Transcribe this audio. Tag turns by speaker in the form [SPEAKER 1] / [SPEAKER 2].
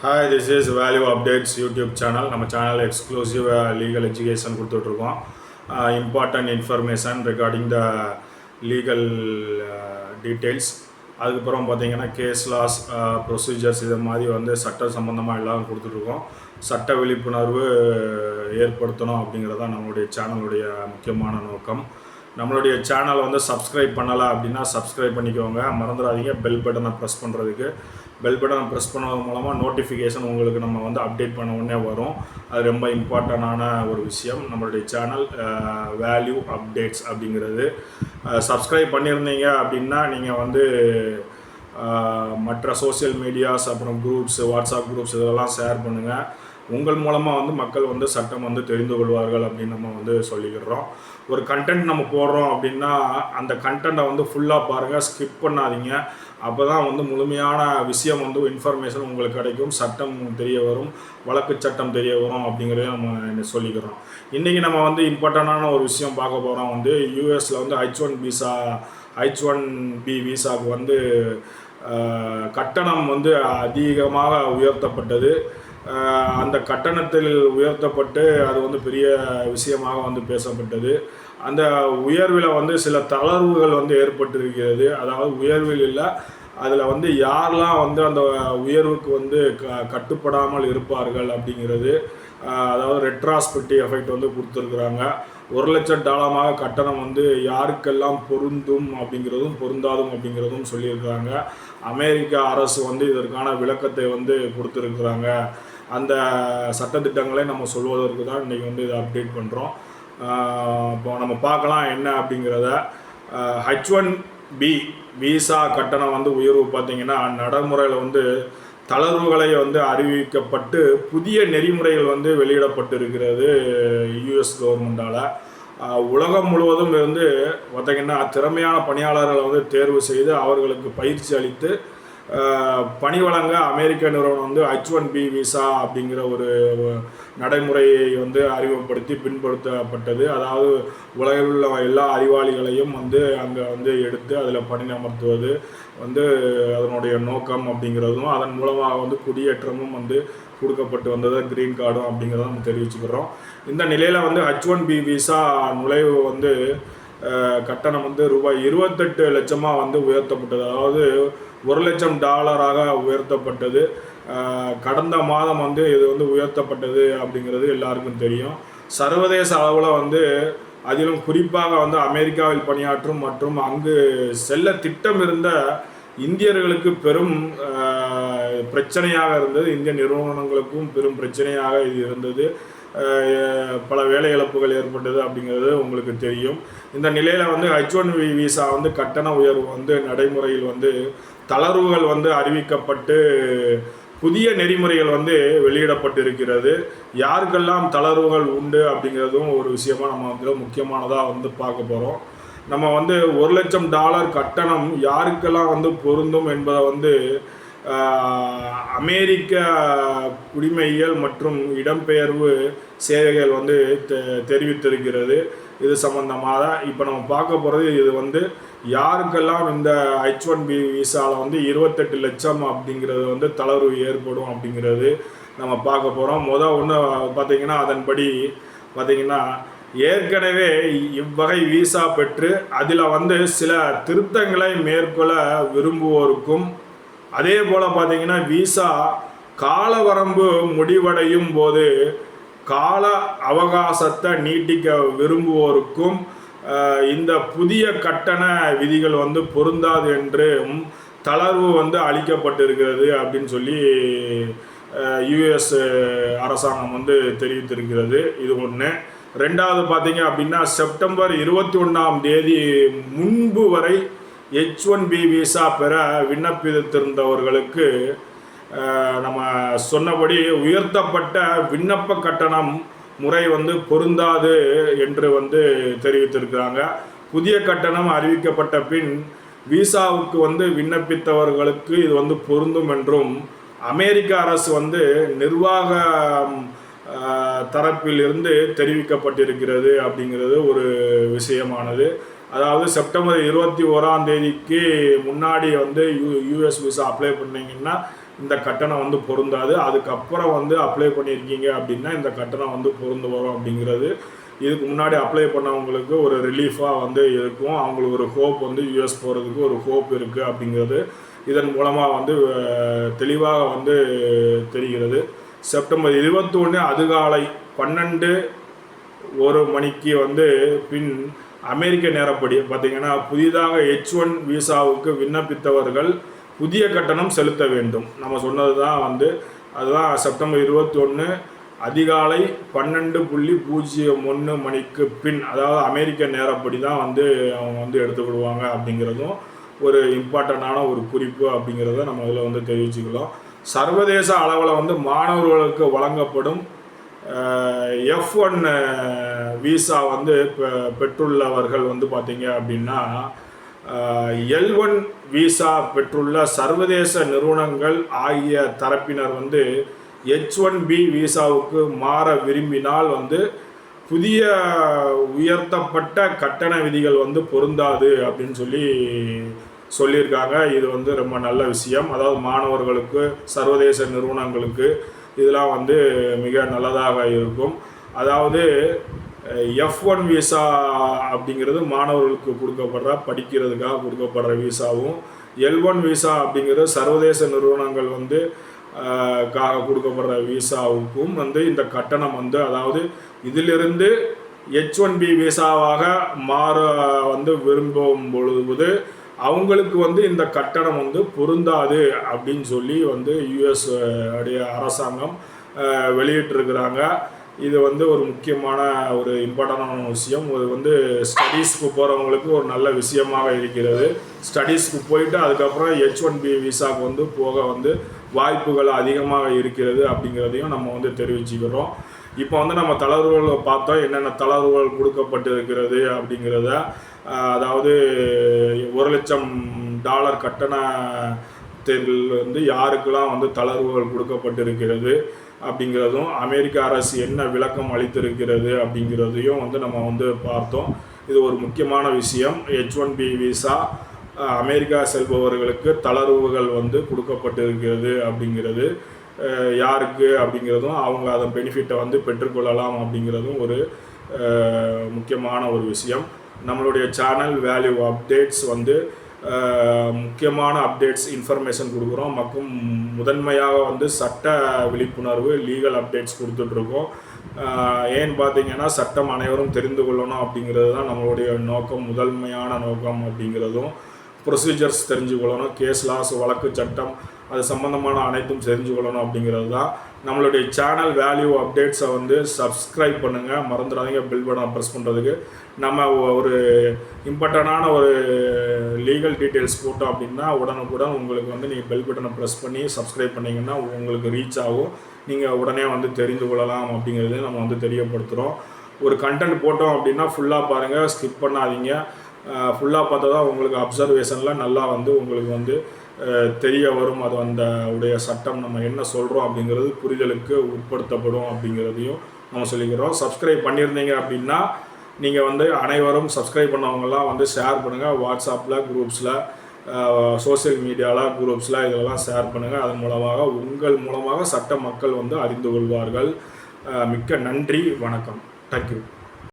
[SPEAKER 1] Hi this is value updates YouTube channel நம்ம channel exclusive legal education கொடுத்துட்ருக்கோம். Important information regarding the legal details அதுக்கப்புறம் பார்த்தீங்கன்னா case loss procedures இது மாதிரி வந்து சட்ட சம்மந்தமாக எல்லாம் கொடுத்துட்ருக்கோம். சட்ட விழிப்புணர்வு ஏற்படுத்தணும் அப்படிங்கிறது தான் நம்மளுடைய சேனலுடைய முக்கியமான நோக்கம். நம்மளுடைய சேனலை வந்து சப்ஸ்கிரைப் பண்ணலை அப்படின்னா சப்ஸ்கிரைப் பண்ணிக்கோங்க. மறந்துடாதீங்க. பெல் பட்டனை ப்ரெஸ் பண்ணுறதுக்கு பெல் பட்டன் ப்ரெஸ் பண்ணது மூலமாக நோட்டிஃபிகேஷன் உங்களுக்கு நம்ம வந்து அப்டேட் பண்ண உடனே வரும். அது ரொம்ப இம்பார்ட்டண்டான ஒரு விஷயம். நம்மளுடைய சேனல் வேல்யூ அப்டேட்ஸ் அப்படிங்கிறது. சப்ஸ்கிரைப் பண்ணியிருந்தீங்க அப்படின்னா நீங்கள் வந்து மற்ற சோஷியல் மீடியாஸ் அப்புறம் குரூப்ஸ் வாட்ஸ்அப் குரூப்ஸ் இதெல்லாம் ஷேர் பண்ணுங்கள் உங்கள் மூலமாக வந்து மக்கள் வந்து சட்டம் வந்து தெரிந்து கொள்வார்கள் அப்படின்னு நம்ம வந்து சொல்லிக்கிறோம். ஒரு கண்டென்ட் நம்ம போடுறோம் அப்படின்னா அந்த கண்டென்ட்டை வந்து ஃபுல்லாக பாருங்கள் ஸ்கிப் பண்ணாதீங்க. அப்போ தான் வந்து முழுமையான விஷயம் வந்து இன்ஃபர்மேஷன் உங்களுக்கு கிடைக்கும். சட்டம் தெரிய வரும். வழக்கு சட்டம் தெரிய வரும் அப்படிங்கிறத நம்ம சொல்லிக்கிறோம். இன்றைக்கி நம்ம வந்து இம்பார்ட்டண்டான ஒரு விஷயம் பார்க்க போகிறோம் வந்து யூஎஸில் வந்து H one visa H one B விசாவுக்கு வந்து கட்டணம் வந்து அதிகமாக உயர்த்தப்பட்டது. அந்த கட்டணத்தில் உயர்த்தப்பட்டு அது வந்து பெரிய விஷயமாக வந்து பேசப்பட்டது. அந்த உயர்வில் வந்து சில தளர்வுகள் வந்து ஏற்பட்டிருக்கிறது. அதாவது உயர்வில் இல்லை அதில் வந்து யாரெல்லாம் வந்து அந்த உயர்வுக்கு வந்து க கட்டுப்படாமல் இருப்பார்கள் அப்படிங்கிறது அதாவது ரெட்ராஸ்பெக்டிவ் எஃபெக்ட் வந்து கொடுத்துருக்குறாங்க. ஒரு லட்சம் டாலமாக கட்டணம் வந்து யாருக்கெல்லாம் பொருந்தும் அப்படிங்கிறதும் பொருந்தாதும் அப்படிங்கிறதும் சொல்லியிருக்கிறாங்க. அமெரிக்க அரசு வந்து இதற்கான விளக்கத்தை வந்து கொடுத்துருக்குறாங்க. அந்த சட்டத்திட்டங்களை நம்ம சொல்வதற்கு தான் இன்றைக்கி வந்து இதை அப்டேட் பண்ணுறோம் இப்போ நம்ம பார்க்கலாம் என்ன அப்படிங்கிறத. ஹச் ஒன் பி விசா கட்டணம் வந்து உயர்வு பார்த்தீங்கன்னா நடைமுறையில் வந்து தளர்வுகளை வந்து அறிவிக்கப்பட்டு புதிய நெறிமுறைகள் வந்து வெளியிடப்பட்டிருக்கிறது யுஎஸ் கவர்மெண்டால் உலகம் முழுவதும் இருந்து பார்த்தீங்கன்னா திறமையான பணியாளர்களை வந்து தேர்வு செய்து அவர்களுக்கு பயிற்சி அளித்து பணி வழங்க அமெரிக்க நிறுவனம் வந்து ஹச் ஒன் பி விசா அப்படிங்கிற ஒரு நடைமுறையை வந்து அறிமுகப்படுத்தி பின்படுத்தப்பட்டது. அதாவது உலகில் உள்ள எல்லா அறிவாளிகளையும் வந்து அங்கே வந்து எடுத்து அதில் பணியமர்த்துவது வந்து அதனுடைய நோக்கம் அப்படிங்கிறதும் அதன் மூலமாக வந்து குடியேற்றமும் வந்து கொடுக்கப்பட்டு வந்தது க்ரீன் கார்டும் அப்படிங்கிறத நம்ம தெரிவிச்சுக்கிறோம். இந்த நிலையில் வந்து ஹச் ஒன் பி விசா நுழைவு வந்து கட்டணம் வந்து ரூபாய் இருபத்தெட்டு லட்சமாக வந்து உயர்த்தப்பட்டது. அதாவது ஒரு லட்சம் டாலராக உயர்த்தப்பட்டது. கடந்த மாதம் வந்து இது வந்து உயர்த்தப்பட்டது அப்படிங்கிறது எல்லாருக்கும் தெரியும். சர்வதேச அளவில் வந்து அதிலும் குறிப்பாக வந்து அமெரிக்காவில் பணியாற்றும் மற்றும் அங்கு செல்ல திட்டம் இருந்த இந்தியர்களுக்கு பெரும் பிரச்சனையாக இருந்தது. இந்திய நிறுவனங்களுக்கும் பெரும் பிரச்சனையாக இது இருந்தது. பல வேலை இழப்புகள் ஏற்பட்டது அப்படிங்கிறது உங்களுக்கு தெரியும். இந்த நிலையில் வந்து ஹெச் ஒன் விசா வந்து கட்டண உயர்வு வந்து நடைமுறையில் வந்து தளர்வுகள் வந்து அறிவிக்கப்பட்டு புதிய நெறிமுறைகள் வந்து வெளியிடப்பட்டிருக்கிறது. யாருக்கெல்லாம் தளர்வுகள் உண்டு அப்படிங்கிறதும் ஒரு விஷயமா நம்ம வந்து முக்கியமானதாக வந்து பார்க்க போகிறோம் நம்ம வந்து ஒரு லட்சம் டாலர் கட்டணம் யாருக்கெல்லாம் வந்து பொருந்தும் என்பதை வந்து அமெரிக்க குடிமைகள் மற்றும் இடம்பெயர்வு சேவைகள் வந்து தெ- தெரிவித்திருக்கிறது. இது சம்பந்தமாக இப்போ நம்ம பார்க்க போகிறது இது வந்து யாருக்கெல்லாம் இந்த ஹெச் ஒன் பி விசாவில் வந்து இருபத்தெட்டு லட்சம் அப்படிங்கிறது வந்து தளர்வு ஏற்படும் அப்படிங்கிறது நம்ம பார்க்க போகிறோம் மொதல் ஒன்று பார்த்திங்கன்னா அதன்படி பார்த்திங்கன்னா ஏற்கனவே இவ்வகை விசா பெற்று அதில் வந்து சில திருத்தங்களை மேற்கொள்ள விரும்புவோருக்கும் அதே போல் பார்த்தீங்கன்னா விசா காலவரம்பு முடிவடையும் போது கால அவகாசத்தை நீட்டிக்க விரும்புவோருக்கும் இந்த புதிய கட்டண விதிகள் வந்து பொருந்தாது என்றும் தளர்வு வந்து அளிக்கப்பட்டிருக்கிறது அப்படின்னு சொல்லி யுஎஸ் அரசாங்கம் வந்து தெரிவித்திருக்கிறது. இது ஒன்று ரெண்டாவது பார்த்தீங்க அப்படின்னா செப்டம்பர் இருபத்தி ஒன்றாம் தேதி முன்பு வரை ஹெச் ஒன் பி விசா பெற விண்ணப்பித்திருந்தவர்களுக்கு நம்ம சொன்னபடி உயர்த்தப்பட்ட விண்ணப்ப கட்டணம் முறை வந்து பொருந்தாது என்று வந்து தெரிவித்திருக்கிறாங்க. புதிய கட்டணம் அறிவிக்கப்பட்ட பின் விசாவுக்கு வந்து விண்ணப்பித்தவர்களுக்கு இது வந்து பொருந்தும் என்றும் அமெரிக்க அரசு வந்து நிர்வாக தரப்பில் இருந்து தெரிவிக்கப்பட்டிருக்கிறது அப்படிங்கிறது ஒரு விஷயமானது. அதாவது செப்டம்பர் இருபத்தி ஓராம் தேதிக்கு முன்னாடி வந்து யூ யூஎஸ் விசா அப்ளை பண்ணீங்கன்னா இந்த கட்டணம் வந்து பொருந்தாது. அதுக்கப்புறம் வந்து அப்ளை பண்ணியிருக்கீங்க அப்படின்னா இந்த கட்டணம் வந்து பொருந்து வரும் அப்படிங்கிறது. இதுக்கு முன்னாடி அப்ளை பண்ணவங்களுக்கு ஒரு ரிலீஃபாக வந்து இருக்கும். அவங்களுக்கு ஒரு ஹோப் வந்து யூஎஸ் போகிறதுக்கு ஒரு ஹோப் இருக்குது அப்படிங்கிறது. இதன் மூலமாக வந்து தெளிவாக வந்து தெரிகிறது. செப்டம்பர் இருபத்தொன்று அதிகாலை பன்னெண்டு ஒரு மணிக்கு வந்து பின் அமெரிக்க நேரப்படி பார்த்தீங்கன்னா புதிதாக ஹெச் ஒன் விசாவுக்கு விண்ணப்பித்தவர்கள் புதிய கட்டணம் செலுத்த வேண்டும். நம்ம சொன்னது தான் வந்து அதுதான் செப்டம்பர் இருபத்தி ஒன்று அதிகாலை பன்னெண்டு புள்ளி பூஜ்ஜியம் ஒன்று மணிக்கு பின் அதாவது அமெரிக்க நேரப்படி தான் வந்து அவங்க வந்து எடுத்துக்கிடுவாங்க அப்படிங்கிறதும் ஒரு இம்பார்ட்டண்ட்டான ஒரு குறிப்பு அப்படிங்கிறத நம்ம இதில் வந்து தெரிவிச்சுக்கலாம். சர்வதேச அளவில் வந்து மாணவர்களுக்கு வழங்கப்படும் எஃப் ஒன் விசா வந்து பெ- பெற்றுள்ளவர்கள் வந்து பார்த்தீங்க அப்படின்னா எல் ஒன் விசா பெற்றுள்ள சர்வதேச நிறுவனங்கள் ஆகிய தரப்பினர் வந்து ஹெச் ஒன் பி விசாவுக்கு மாற விரும்பினால் வந்து புதிய உயர்த்தப்பட்ட கட்டண விதிகள் வந்து பொருந்தாது அப்படின்னு சொல்லி சொல்லியிருக்காங்க. இது வந்து ரொம்ப நல்ல விஷயம். அதாவது மாணவர்களுக்கு சர்வதேச நிறுவனங்களுக்கு இதெல்லாம் வந்து மிக நல்லதாக இருக்கும். அதாவது எஃப் ஒன் விசா அப்படிங்கிறது மாணவர்களுக்கு கொடுக்கப்படுற படிக்கிறதுக்காக கொடுக்கப்படுற விசாவும் எல் ஒன் விசா அப்படிங்கிறது சர்வதேச நிறுவனங்கள் வந்து காக கொடுக்கப்படுற விசாவுக்கும் வந்து இந்த கட்டணம் வந்து அதாவது இதிலிருந்து ஹெச் ஒன் பி விசாவாக மாற வந்து விரும்பும் பொழுது அவங்களுக்கு வந்து இந்த கட்டணம் வந்து பொருந்தாது அப்படின்னு சொல்லி வந்து யுஎஸ் உடைய அரசாங்கம் வெளியிட்டிருக்கிறாங்க. இது வந்து ஒரு முக்கியமான ஒரு இம்பார்ட்டண்டான விஷயம். இது வந்து ஸ்டடீஸ்க்கு போகிறவங்களுக்கு ஒரு நல்ல விஷயமாக இருக்கிறது. ஸ்டடீஸ்க்கு போயிட்டு அதுக்கப்புறம் ஹெச் ஒன் பி விசாவுக்கு வந்து போக வந்து வாய்ப்புகள் அதிகமாக இருக்கிறது அப்படிங்கிறதையும் நம்ம வந்து தெரிவிச்சுக்கிறோம். இப்போ வந்து நம்ம தளர்வுகள் பார்த்தோம் என்னென்ன தளர்வுகள் கொடுக்கப்பட்டு இருக்கிறது அப்படிங்கிறத அதாவது ஒரு லட்சம் டாலர் கட்டண தேர்வில் வந்து யாருக்கெல்லாம் வந்து தளர்வுகள் கொடுக்கப்பட்டிருக்கிறது அப்படிங்கிறதும் அமெரிக்க அரசு என்ன விளக்கம் அளித்திருக்கிறது அப்படிங்கிறதையும் வந்து நம்ம வந்து பார்த்தோம். இது ஒரு முக்கியமான விஷயம். H one B visa America செல்பவர்களுக்கு தளர்வுகள் வந்து கொடுக்கப்பட்டிருக்கிறது அப்படிங்கிறது. யாருக்கு அப்படிங்கிறதும் அவங்க அதன் பெனிஃபிட்டை வந்து பெற்றுக்கொள்ளலாம் அப்படிங்கிறதும் ஒரு முக்கியமான ஒரு விஷயம். நம்மளுடைய சேனல் வேல்யூ அப்டேட்ஸ் வந்து முக்கியமான அப்டேட்ஸ் இன்ஃபர்மேஷன் கொடுக்குறோம். மற்றும் முதன்மையாக வந்து சட்ட விழிப்புணர்வு லீகல் அப்டேட்ஸ் கொடுத்துட்ருக்கோம். ஏன்னு பார்த்தீங்கன்னா சட்டம் அனைவரும் தெரிந்து கொள்ளணும் அப்படிங்கிறது தான் நம்மளுடைய நோக்கம் முதன்மையான நோக்கம் அப்படிங்கிறதும். ப்ரொசீஜர்ஸ் தெரிஞ்சுக்கொள்ளணும் கேஸ் லாஸ் வழக்கு சட்டம் அது சம்மந்தமான அனைத்தும் தெரிஞ்சுக்கொள்ளணும் அப்படிங்கிறது தான். நம்மளுடைய சேனல் வேல்யூ அப்டேட்ஸை வந்து சப்ஸ்கிரைப் பண்ணுங்கள் மறந்துடாதீங்க. பில் பட்டன் ப்ரெஸ் பண்ணுறதுக்கு நம்ம ஒரு இம்பார்ட்டண்டான ஒரு லீகல் டீட்டெயில்ஸ் போட்டோம் அப்படின்னா உடனுக்குடன் உங்களுக்கு வந்து நீங்கள் பெல் பட்டனை ப்ரெஸ் பண்ணி சப்ஸ்கிரைப் பண்ணிங்கன்னா உங்களுக்கு ரீச் ஆகும். நீங்கள் உடனே வந்து தெரிந்து கொள்ளலாம் அப்படிங்கிறத நம்ம வந்து தெரியப்படுத்துகிறோம் ஒரு கண்டென்ட் போட்டோம் அப்படின்னா ஃபுல்லாக பாருங்கள் ஸ்கிப் பண்ணாதீங்க. ஃபுல்லாக பார்த்தா தான் உங்களுக்கு அப்சர்வேஷனில் நல்லா வந்து உங்களுக்கு வந்து தெரிய வரும். அது அந்த உடைய சட்டம் நம்ம என்ன சொல்கிறோம் அப்படிங்கிறது புரிதலுக்கு உட்படுத்தப்படும் அப்படிங்கிறதையும் நம்ம சொல்லிக்கிறோம். சப்ஸ்கிரைப் பண்ணியிருந்தீங்க அப்படின்னா நீங்கள் வந்து அனைவரும் சப்ஸ்கிரைப் பண்ணவங்கலாம் வந்து ஷேர் பண்ணுங்கள் வாட்ஸ்அப்பில் குரூப்ஸில் சோஷியல் மீடியாவில் குரூப்ஸில் இதெல்லாம் ஷேர் பண்ணுங்கள் அதன் மூலமாக உங்கள் மூலமாக சட்ட மக்கள் வந்து அறிந்து கொள்வார்கள். மிக்க நன்றி. வணக்கம். தேங்க்யூ